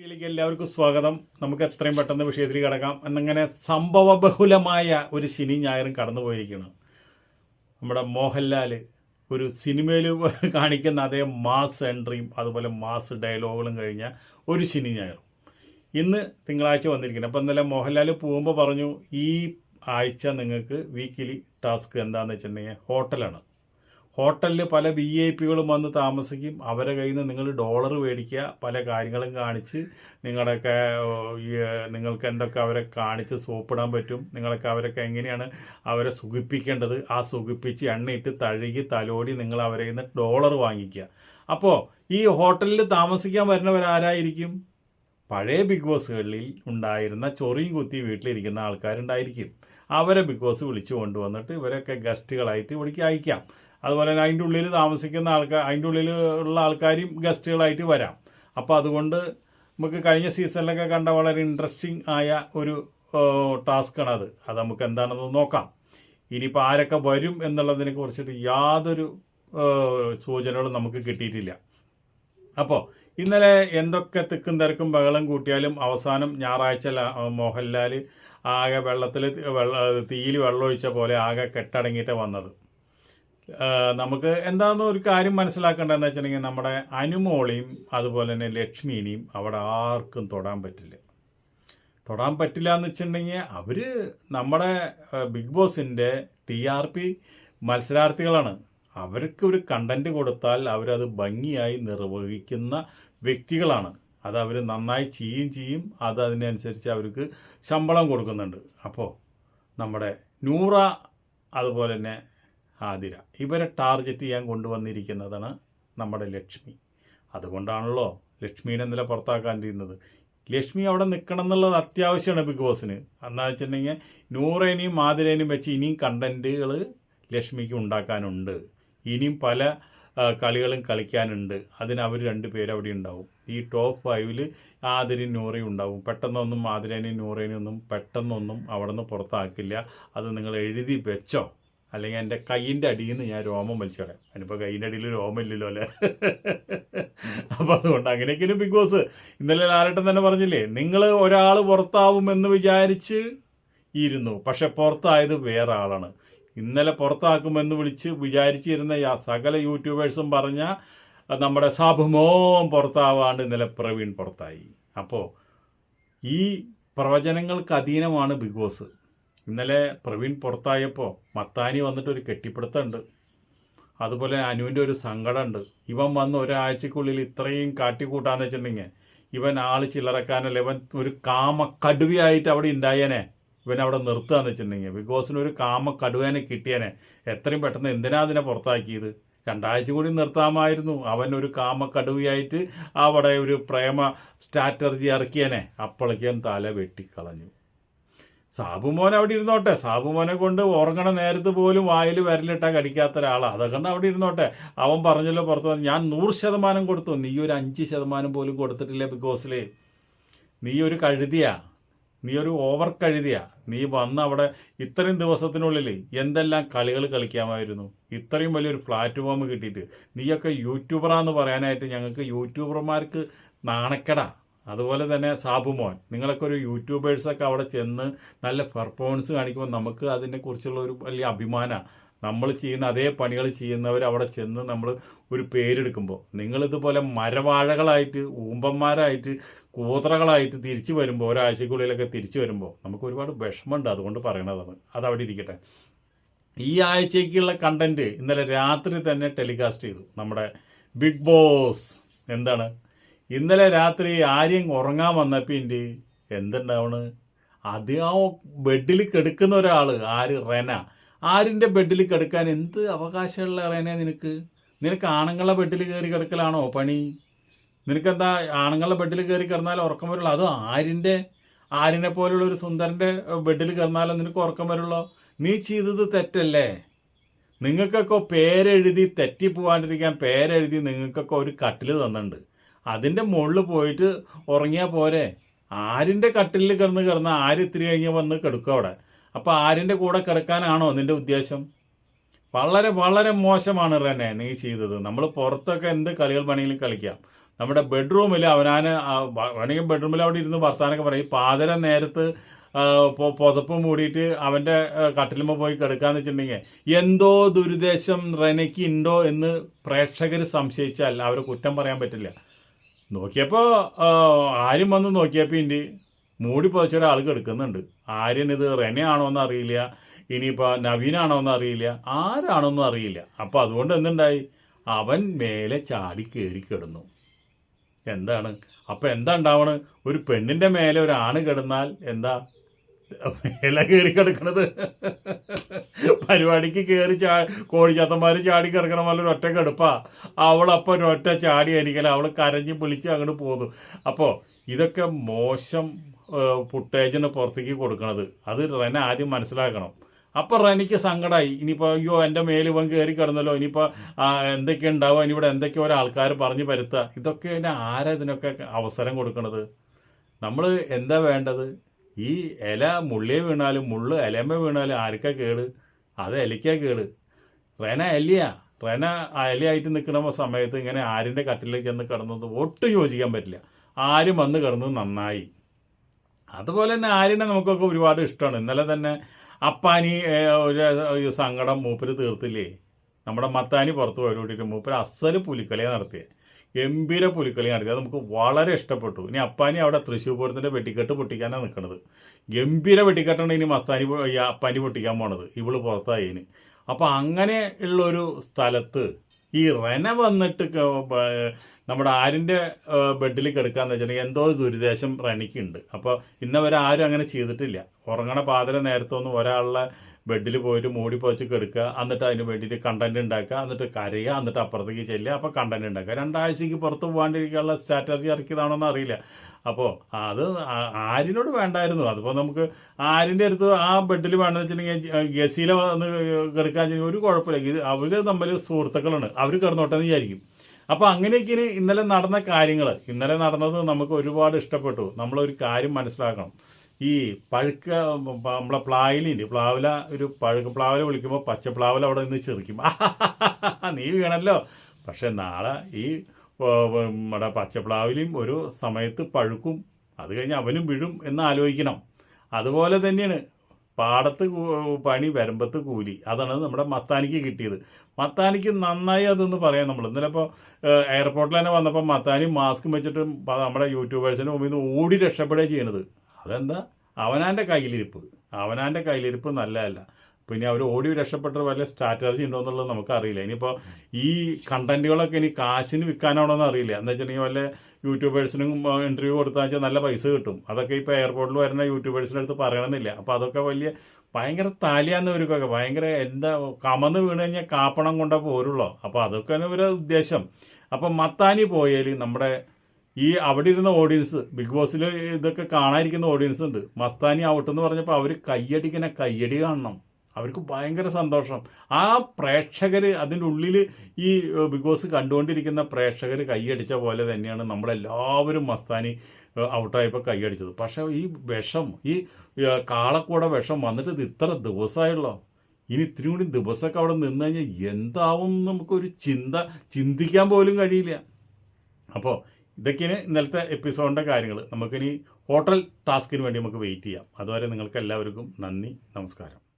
വീഡിയോയിലേക്ക് എല്ലാവർക്കും സ്വാഗതം. നമുക്ക് എത്രയും പെട്ടെന്ന് വിഷയത്തിൽ കിടക്കാം. എന്നിങ്ങനെ സംഭവബഹുലമായ ഒരു ശനി ഞായറും കടന്നു പോയിരിക്കുകയാണ് നമ്മുടെ മോഹൻലാൽ ഒരു സിനിമയിൽ കാണിക്കുന്ന അതേ മാസ് എൻട്രിയും അതുപോലെ മാസ് ഡയലോഗുകളും കഴിഞ്ഞ ഒരു ശനി ഞായറും. ഇന്ന് തിങ്കളാഴ്ച വന്നിരിക്കുന്നത് അപ്പോൾ ഇന്നലെ മോഹൻലാൽ പോകുമ്പോൾ പറഞ്ഞു ഈ ആഴ്ച നിങ്ങൾക്ക് വീക്കിലി ടാസ്ക് എന്താണെന്ന് വെച്ചിട്ടുണ്ടെങ്കിൽ ഹോട്ടലാണ്. ഹോട്ടലിൽ പല വി ഐ പികളും വന്ന് താമസിക്കും. അവരെ കയ്യിൽ നിന്ന് നിങ്ങൾ ഡോളർ മേടിക്കുക പല കാര്യങ്ങളും കാണിച്ച് നിങ്ങളുടെയൊക്കെ നിങ്ങൾക്ക് എന്തൊക്കെ അവരെ കാണിച്ച് സോപ്പിടാൻ പറ്റും നിങ്ങളൊക്കെ അവരൊക്കെ എങ്ങനെയാണ് അവരെ സുഖിപ്പിക്കേണ്ടത് ആ സുഖിപ്പിച്ച് എണ്ണയിട്ട് തഴുകി തലോടി നിങ്ങൾ അവരെ നിന്ന് ഡോളർ വാങ്ങിക്കുക. അപ്പോൾ ഈ ഹോട്ടലിൽ താമസിക്കാൻ വരുന്നവരാരായിരിക്കും? പഴയ ബിഗ് ബോസുകളിൽ ഉണ്ടായിരുന്ന ചൊറിയും കുത്തി വീട്ടിലിരിക്കുന്ന ആൾക്കാരുണ്ടായിരിക്കും. അവരെ ബിഗ് ബോസ് വിളിച്ചു കൊണ്ടുവന്നിട്ട് ഇവരൊക്കെ ഗസ്റ്റുകളായിട്ട് ഇവിടേക്ക് അയക്കാം. അതുപോലെ തന്നെ അതിന്റെ ഉള്ളിൽ താമസിക്കുന്ന ആൾക്കാർ അതിന്റെ ഉള്ളിൽ ഉള്ള ആൾക്കാരും ഗസ്റ്റുകളായിട്ട് വരാം. അപ്പോൾ അതുകൊണ്ട് നമുക്ക് കഴിഞ്ഞ സീസണിലൊക്കെ കണ്ട വളരെ ഇൻട്രസ്റ്റിംഗ് ആയ ഒരു ടാസ്ക്കാണ് അത്. അത് നമുക്ക് എന്താണെന്ന് നോക്കാം. ഇനിയിപ്പോൾ ആരൊക്കെ വരും എന്നുള്ളതിനെ കുറിച്ചിട്ട് യാതൊരു സൂചനകളും നമുക്ക് കിട്ടിയിട്ടില്ല. അപ്പോൾ ഇന്നലെ എന്തൊക്കെ തിക്കും തിരക്കും ബഹളം കൂട്ടിയാലും അവസാനം ഞായറാഴ്ച മോഹൻലാൽ ആകെ വെള്ളത്തിൽ വെള്ള തീയിൽ വെള്ളമൊഴിച്ച പോലെ ആകെ കെട്ടടങ്ങിയിട്ട് വന്നത്. നമുക്ക് എന്താണെന്ന് ഒരു കാര്യം മനസ്സിലാക്കേണ്ടതെന്ന് വെച്ചിട്ടുണ്ടെങ്കിൽ നമ്മുടെ അനുമോളിയും അതുപോലെ തന്നെ ലക്ഷ്മീനെയും അവിടെ ആർക്കും തൊടാൻ പറ്റില്ല. തൊടാൻ പറ്റില്ല എന്ന് വെച്ചിട്ടുണ്ടെങ്കിൽ അവർ നമ്മുടെ ബിഗ് ബോസിന്റെ ടി ആർ പി മത്സരാർത്ഥികളാണ്. അവർക്ക് ഒരു കണ്ടന്റ് കൊടുത്താൽ അവരത് ഭംഗിയായി നിർവഹിക്കുന്ന വ്യക്തികളാണ്. അത് അവർ നന്നായി ചെയ്യും ചെയ്യും അത് അതിനനുസരിച്ച് അവർക്ക് ശമ്പളം കൊടുക്കുന്നുണ്ട്. അപ്പോൾ നമ്മുടെ നൂറ അതുപോലെ തന്നെ ആതിര ഇവരെ ടാർഗറ്റ് ചെയ്യാൻ കൊണ്ടുവന്നിരിക്കുന്നതാണ് നമ്മുടെ ലക്ഷ്മി. അതുകൊണ്ടാണല്ലോ ലക്ഷ്മീനെ ഇന്നലെ പുറത്താക്കാൻ ചെയ്യുന്നത് ലക്ഷ്മി അവിടെ നിൽക്കണം എന്നുള്ളത് അത്യാവശ്യമാണ് ബിഗ് ബോസിന്. എന്നാ വെച്ചിട്ടുണ്ടെങ്കിൽ നൂറേനെയും ആതിരേനെയും വെച്ച് ഇനിയും കണ്ടന്റുകൾ ലക്ഷ്മിക്ക് ഉണ്ടാക്കാനുണ്ട്. ഇനിയും പല കളികളും കളിക്കാനുണ്ട്. അതിന് അവർ രണ്ട് പേര് അവിടെ ഉണ്ടാവും. ഈ ടോപ്പ് ഫൈവിൽ ആതിരയും നൂറയും ഉണ്ടാവും. പെട്ടെന്നൊന്നും ആതിരേനെയും നൂറേനെയും ഒന്നും പെട്ടെന്നൊന്നും അവിടെ നിന്ന് പുറത്താക്കില്ല. അത് നിങ്ങൾ എഴുതി വെച്ചോ. അല്ലെങ്കിൽ എന്റെ കൈയിന്റെ അടിയിൽ നിന്ന് ഞാൻ രോമം വലിച്ചോളാം അതിനിപ്പോൾ കൈയിന്റെ അടിയിൽ രോമം ഇല്ലല്ലോ അല്ലേ? അപ്പോൾ അതുകൊണ്ട് അങ്ങനെയൊക്കെയാണ് ബിഗ് ബോസ്. ഇന്നലെ ലാലട്ടൻ തന്നെ പറഞ്ഞില്ലേ നിങ്ങൾ ഒരാൾ പുറത്താവുമെന്ന് വിചാരിച്ച് ഇരുന്നു. പക്ഷെ പുറത്തായത് വേറെ ആളാണ്. ഇന്നലെ പുറത്താക്കുമെന്ന് വിളിച്ച് വിചാരിച്ചിരുന്ന സകല യൂട്യൂബേഴ്സും പറഞ്ഞ നമ്മുടെ സാഭുമോം പുറത്താവാണ്ട് ഇന്നലെ പ്രവീൺ പുറത്തായി. അപ്പോൾ ഈ പ്രവചനങ്ങൾക്ക് അധീനമാണ് ബിഗ് ബോസ്. ഇന്നലെ പ്രവീൺ പുറത്തായപ്പോൾ മത്താനി വന്നിട്ട് ഒരു കെട്ടിപ്പിടുത്തമുണ്ട് അതുപോലെ അനുവിന്റെ ഒരു സങ്കടമുണ്ട് ഇവൻ വന്ന് ഒരാഴ്ചക്കുള്ളിൽ ഇത്രയും കാട്ടിക്കൂട്ടാന്ന് വെച്ചിട്ടുണ്ടെങ്കിൽ ഇവൻ ആൾ ചില്ലറക്കാനല്ല ഇവൻ ഒരു കാമ കടുവയായിട്ട് അവിടെ ഉണ്ടായേനെ. ഇവൻ അവിടെ നിർത്തുകയെന്ന് വെച്ചിട്ടുണ്ടെങ്കിൽ ബിഗ് ബോസിന് ഒരു കാമ കടുവേനെ കിട്ടിയനെ എത്രയും പെട്ടെന്ന് എന്തിനാ അതിനെ പുറത്താക്കിയത്? രണ്ടാഴ്ച കൂടി നിർത്താമായിരുന്നു. അവൻ ഒരു കാമ കടുവയായിട്ട് അവിടെ ഒരു പ്രേമ സ്ട്രാറ്റർജി ഇറക്കിയനെ. അപ്പോഴേക്കും തല വെട്ടിക്കളഞ്ഞു. സാബുമോൻ അവിടെ ഇരുന്നോട്ടെ. സാബുമോനെ കൊണ്ട് ഉറങ്ങണ നേരത്ത് പോലും വായിൽ വരലിട്ടാൽ കടിക്കാത്ത ഒരാളാണ് അതുകൊണ്ട് അവിടെ ഇരുന്നോട്ടെ. അവൻ പറഞ്ഞല്ലോ പുറത്ത് വന്നു ഞാൻ നൂറ് ശതമാനം കൊടുത്തു. നീ ഒരു അഞ്ച് ശതമാനം പോലും കൊടുത്തിട്ടില്ല ബിഗ് ബോസിലേ നീ ഒരു കഴുതിയാ. നീ ഒരു ഓവർ കഴുതിയാ. നീ വന്ന് അവിടെ ഇത്രയും ദിവസത്തിനുള്ളിൽ എന്തെല്ലാം കളികൾ കളിക്കാമായിരുന്നു? ഇത്രയും വലിയൊരു പ്ലാറ്റ്ഫോം കിട്ടിയിട്ട്. നീയൊക്കെ യൂട്യൂബറാന്ന് പറയാനായിട്ട് ഞങ്ങൾക്ക് യൂട്യൂബർമാർക്ക് നാണക്കട. അതുപോലെ തന്നെ സാബുമോൻ നിങ്ങളൊക്കെ ഒരു യൂട്യൂബേഴ്സൊക്കെ അവിടെ ചെന്ന് നല്ല പെർഫോമൻസ് കാണിക്കുമ്പോൾ നമുക്ക് അതിനെക്കുറിച്ചുള്ള ഒരു വലിയ അഭിമാനമാണ് നമ്മൾ ചെയ്യുന്ന അതേ പണികൾ ചെയ്യുന്നവർ അവിടെ ചെന്ന് നമ്മൾ ഒരു പേരെടുക്കുമ്പോൾ നിങ്ങളിതുപോലെ മരവാഴകളായിട്ട് ഊമ്പന്മാരായിട്ട് കൂതറകളായിട്ട് തിരിച്ചു വരുമ്പോൾ ഒരാഴ്ചക്കുള്ളിലൊക്കെ തിരിച്ചു വരുമ്പോൾ നമുക്ക് ഒരുപാട് വിഷമമുണ്ട്. അതുകൊണ്ട് പറയണതാണ് അത് അവിടെ ഇരിക്കട്ടെ. ഈ ആഴ്ചയ്ക്കുള്ള കണ്ടന്റ് ഇന്നലെ രാത്രി തന്നെ ടെലികാസ്റ്റ് ചെയ്തു. നമ്മുടെ ബിഗ് ബോസ് എന്താണ്? ഇന്നലെ രാത്രി ആര്യം ഉറങ്ങാൻ വന്നപ്പിന്റെ എന്തുണ്ടാവണ്? ആ ബെഡിൽ കെടുക്കുന്ന ഒരാൾ ആര്? റെന. ആരിന്റെ ബെഡിൽ കിടക്കാൻ എന്ത് അവകാശമുള്ള അറിയാനേ നിനക്ക്? നിനക്ക് ആണുങ്ങളെ ബെഡിൽ കയറി കിടക്കലാണോ പണി? നിനക്കെന്താ ആണുങ്ങളുടെ ബെഡിൽ കയറി കിടന്നാൽ ഉറക്കം വരുള്ളൂ? അതോ ആരിന്റെ ആരിനെ പോലുള്ള ഒരു സുന്ദരന്റെ ബെഡിൽ കിടന്നാലോ നിനക്ക് ഉറക്കം വരുള്ളൂ? നീ ചെയ്തത് തെറ്റല്ലേ? നിങ്ങൾക്കൊക്കെ പേരെഴുതി തെറ്റിപ്പോവാണ്ടിരിക്കാൻ പേരെഴുതി നിങ്ങൾക്കൊക്കെ ഒരു കട്ടിൽ തന്നിട്ടുണ്ട്. അതിന്റെ മുകളിൽ പോയിട്ട് ഉറങ്ങിയാൽ പോരെ. ആരിന്റെ കട്ടിലിൽ കിടന്ന് കിടന്ന് ആര് ഇത്തിരി കഴിഞ്ഞ് വന്ന് കിടക്കും അവിടെ? അപ്പോൾ ആരിന്റെ കൂടെ കിടക്കാനാണോ നിന്റെ ഉദ്ദേശം? വളരെ വളരെ മോശമാണ് റെനെ നീ ചെയ്തത്. നമ്മൾ പുറത്തൊക്കെ എന്ത് കളികൾ വേണമെങ്കിലും കളിക്കാം. നമ്മുടെ ബെഡ്റൂമിൽ അവനാന് വേണമെങ്കിൽ ബെഡ്റൂമിൽ അവിടെ ഇരുന്ന് വർത്താനൊക്കെ പറയും. പാതിര നേരത്ത് പുതപ്പ് മൂടിയിട്ട് അവന്റെ കട്ടിലുമ്പോൾ പോയി കിടക്കാന്ന് വെച്ചിട്ടുണ്ടെങ്കിൽ എന്തോ ദുരുദ്ദേശം റെനയ്ക്ക് ഉണ്ടോ എന്ന് പ്രേക്ഷകർ സംശയിച്ചാൽ അവരെ കുറ്റം പറയാൻ പറ്റില്ല. നോക്കിയപ്പോൾ ആരും വന്ന് നോക്കിയപ്പോൾ ഇന്റെ മൂടി പതിച്ച ഒരാൾ കിടക്കുന്നുണ്ട് ആര്യൻ ഇത് റെനയാണോ എന്ന് അറിയില്ല. ഇനിയിപ്പോൾ നവീനാണോ എന്ന് അറിയില്ല. ആരാണോന്നും അറിയില്ല. അപ്പോൾ അതുകൊണ്ട് എന്തുണ്ടായി? അവൻ മേലെ ചാടി കയറി കിടന്നു. എന്താണ്? അപ്പോൾ എന്താ ഉണ്ടാവണ്? ഒരു പെണ്ണിന്റെ മേലെ ഒരു ആണ് കിടന്നാൽ എന്താ? മേലെ കയറി കിടക്കണത്. പരിപാടിക്ക് കയറി ചാ കോഴിച്ചാത്തന്മാർ ചാടി കിടക്കണ പോലെ ഒരു ഒറ്റ കിടപ്പാ. അവളപ്പം ഒരു ഒറ്റ ചാടി ആയിരിക്കല അവൾ കരഞ്ഞ് പൊളിച്ച് അങ്ങോട്ട് പോന്നു. അപ്പോൾ ഇതൊക്കെ മോശം ഫുട്ടേജിന് പുറത്തേക്ക് കൊടുക്കണത്. അത് റെന ആദ്യം മനസ്സിലാക്കണം. അപ്പോൾ റെനിക്ക് സങ്കടമായി ഇനിയിപ്പോൾ അയ്യോ എന്റെ മേൽ ഇവൻ കയറി കിടന്നല്ലോ. ഇനിയിപ്പോൾ എന്തൊക്കെ ഉണ്ടാവുക ഇവിടെ എന്തൊക്കെ ഒരാൾക്കാർ പറഞ്ഞ് പരുത്തുക ഇതൊക്കെ ആരാ ഇതിനൊക്കെ അവസരം കൊടുക്കണത്? നമ്മൾ എന്താ വേണ്ടത്? ഈ ഇല മുള്ളിയെ വീണാലും മുള്ള് ഇലമ വീണാലും ആർക്കാ കേട്? അത് ഇലയ്ക്കാ കേട്. റെന എലിയ റെന ഇലയായിട്ട് നിൽക്കുന്ന സമയത്ത് ഇങ്ങനെ ആരിന്റെ കട്ടിലേക്ക് ചെന്ന് കിടന്നത് ഒട്ടും യോജിക്കാൻ പറ്റില്ല. ആരും വന്ന് കിടന്നത് നന്നായി. അതുപോലെ തന്നെ ആര്യനെ നമുക്കൊക്കെ ഒരുപാട് ഇഷ്ടമാണ്. ഇന്നലെ തന്നെ അപ്പാനി ഒരു സങ്കടം മൂപ്പര് തീർത്തില്ലേ? നമ്മുടെ മത്താനി പുറത്ത് പോയി കൂട്ടിയിട്ട് മൂപ്പര് അസൽ പുലിക്കളിയെ നടത്തിയത് ഗംഭീര പുലിക്കളി നടത്തി അത് നമുക്ക് വളരെ ഇഷ്ടപ്പെട്ടു. ഇനി അപ്പാനി അവിടെ തൃശ്ശൂർ പൂരത്തിന്റെ വെട്ടിക്കെട്ട് പൊട്ടിക്കാനാണ് നിൽക്കുന്നത് ഗംഭീര വെട്ടിക്കെട്ടാണ് ഇനി മസ്താനി അപ്പാനി പൊട്ടിക്കാൻ പോണത്. ഇവൾ പുറത്തായതിന് അപ്പോൾ അങ്ങനെ ഉള്ളൊരു സ്ഥലത്ത് ഈ റെന വന്നിട്ട് നമ്മുടെ ആരിന്റെ ബെഡിൽ കിടക്കാന്ന് വെച്ചിട്ടുണ്ടെങ്കിൽ എന്തോ ദുരിദേശം റെനിക്കുണ്ട് അപ്പോൾ ഇന്നവരാരും അങ്ങനെ ചെയ്തിട്ടില്ല. ഉറങ്ങണ പാതിര നേരത്തൊന്നും ഒരാളുടെ ബെഡിൽ പോയിട്ട് മൂടി പോച്ച് കെടുക്കുക എന്നിട്ട് അതിന് വേണ്ടിയിട്ട് കണ്ടന്റ് ഉണ്ടാക്കുക എന്നിട്ട് കരയുക എന്നിട്ട് അപ്പുറത്തേക്ക് ചെല്ലുക അപ്പോൾ കണ്ടന്റ് ഉണ്ടാക്കുക. രണ്ടാഴ്ചയ്ക്ക് പുറത്ത് പോകാണ്ടിരിക്കാനുള്ള സ്ട്രാറ്റജി ഇറക്കിയതാണോന്ന് അറിയില്ല. അപ്പോൾ അത് ആരിനോട് വേണ്ടായിരുന്നു. അതിപ്പോൾ നമുക്ക് ആരിന്റെ അടുത്ത് ആ ബെഡിൽ വേണമെന്ന് വെച്ചിട്ടുണ്ടെങ്കിൽ ഗസീല വന്ന് കിടക്കാൻ ഒരു കുഴപ്പമില്ല. ഇത് അവർ തമ്മിൽ സുഹൃത്തുക്കളാണ് അവർ കിടന്നോട്ടെ എന്ന് വിചാരിക്കും. അപ്പോൾ അങ്ങനെയൊക്കെ ഇന്നലെ നടന്ന കാര്യങ്ങൾ ഇന്നലെ നടന്നത് നമുക്ക് ഒരുപാട് ഇഷ്ടപ്പെട്ടു. നമ്മളൊരു കാര്യം മനസ്സിലാക്കണം. ഈ പഴുക്ക നമ്മളെ പ്ലാവിലുണ്ട് പ്ലാവില ഒരു പഴുക്ക പ്ലാവില വിളിക്കുമ്പോൾ പച്ച പ്ലാവില അവിടെ നിന്ന് ചെറിക്കും. നീ വീണല്ലോ. പക്ഷെ നാളെ ഈ നമ്മുടെ പച്ചപ്ലാവിലും ഒരു സമയത്ത് പഴുക്കും അത് കഴിഞ്ഞ് അവനും വീഴും എന്ന് ആലോചിക്കണം. അതുപോലെ തന്നെയാണ് പാടത്ത് പണി വരമ്പത്ത് കൂലി. അതാണ് നമ്മുടെ മത്താനിക്ക് കിട്ടിയത്. മത്താനിക്ക് നന്നായി അതെന്ന് പറയാം നമ്മൾ ഇന്നലെ ഇപ്പോൾ എയർപോർട്ടിൽ തന്നെ വന്നപ്പോൾ മത്താനി മാസ്ക് വെച്ചിട്ട് നമ്മുടെ യൂട്യൂബേഴ്സിന് മുമ്പിൽ നിന്ന് ഓടി രക്ഷപ്പെടുകയാണ് ചെയ്യണത്. അതെന്താ? അവനാന്റെ കയ്യിലിരിപ്പ്. അവനാന്റെ കയ്യിലിരിപ്പ് നല്ലതല്ല. പിന്നെ അവർ ഓടി രക്ഷപ്പെട്ട വല്ല സ്ട്രാറ്റജി ഉണ്ടോ എന്നുള്ളത് നമുക്കറിയില്ല. ഇനിയിപ്പോൾ ഈ കണ്ടന്റുകളൊക്കെ ഇനി കാശിന് വിൽക്കാനാണോ എന്ന് അറിയില്ല. എന്ന് വെച്ചിട്ടുണ്ടെങ്കിൽ വല്ല യൂട്യൂബേഴ്സിനും ഇന്റർവ്യൂ കൊടുത്താൽ വെച്ചാൽ നല്ല പൈസ കിട്ടും. അതൊക്കെ ഇപ്പോൾ എയർപോർട്ടിൽ വരുന്ന യൂട്യൂബേഴ്സിന്റെ അടുത്ത് പറയണമെന്നില്ല. അപ്പോൾ അതൊക്കെ വലിയ ഭയങ്കര താലിയാന്നവർക്കൊക്കെ ഭയങ്കര എന്താ കമന്ന് വീണ് കഴിഞ്ഞാൽ കാപ്പണം കൊണ്ടേ പോരുള്ളൂ. അപ്പോൾ അതൊക്കെ ഒരു ഉദ്ദേശം. അപ്പോൾ മത്താനി പോയാൽ നമ്മുടെ ഈ അവിടെ ഇരുന്ന ഓഡിയൻസ് ബിഗ് ബോസിൽ ഇതൊക്കെ കാണാതിരിക്കുന്ന ഓഡിയൻസ് ഉണ്ട്. മസ്താനി ഔട്ട് എന്ന് പറഞ്ഞപ്പോൾ അവർ കയ്യടിക്കുന്ന കയ്യടി കാണണം. അവർക്ക് ഭയങ്കര സന്തോഷം. ആ പ്രേക്ഷകർ അതിന്റെ ഉള്ളിൽ ഈ ബിഗ് ബോസ് കണ്ടുകൊണ്ടിരിക്കുന്ന പ്രേക്ഷകർ കൈയടിച്ച പോലെ തന്നെയാണ് നമ്മളെല്ലാവരും മസ്താനി ഔട്ടായപ്പോൾ കൈയടിച്ചത് പക്ഷേ ഈ വിഷം ഈ കാളക്കൂടെ വിഷം വന്നിട്ട് ഇത് ഇത്ര ദിവസമായുള്ളോ ഇനി ഇത്രയും കൂടി ദിവസമൊക്കെ അവിടെ നിന്ന് കഴിഞ്ഞാൽ എന്താവും നമുക്കൊരു ചിന്ത ചിന്തിക്കാൻ പോലും കഴിയില്ല. അപ്പോൾ ഇതൊക്കെയാണ് ഇന്നലത്തെ എപ്പിസോഡിന്റെ കാര്യങ്ങൾ നമുക്കിനി ഹോട്ടൽ ടാസ്കിന് വേണ്ടി നമുക്ക് വെയിറ്റ് ചെയ്യാം. അതുവരെ നിങ്ങൾക്ക് എല്ലാവർക്കും നന്ദി നമസ്കാരം.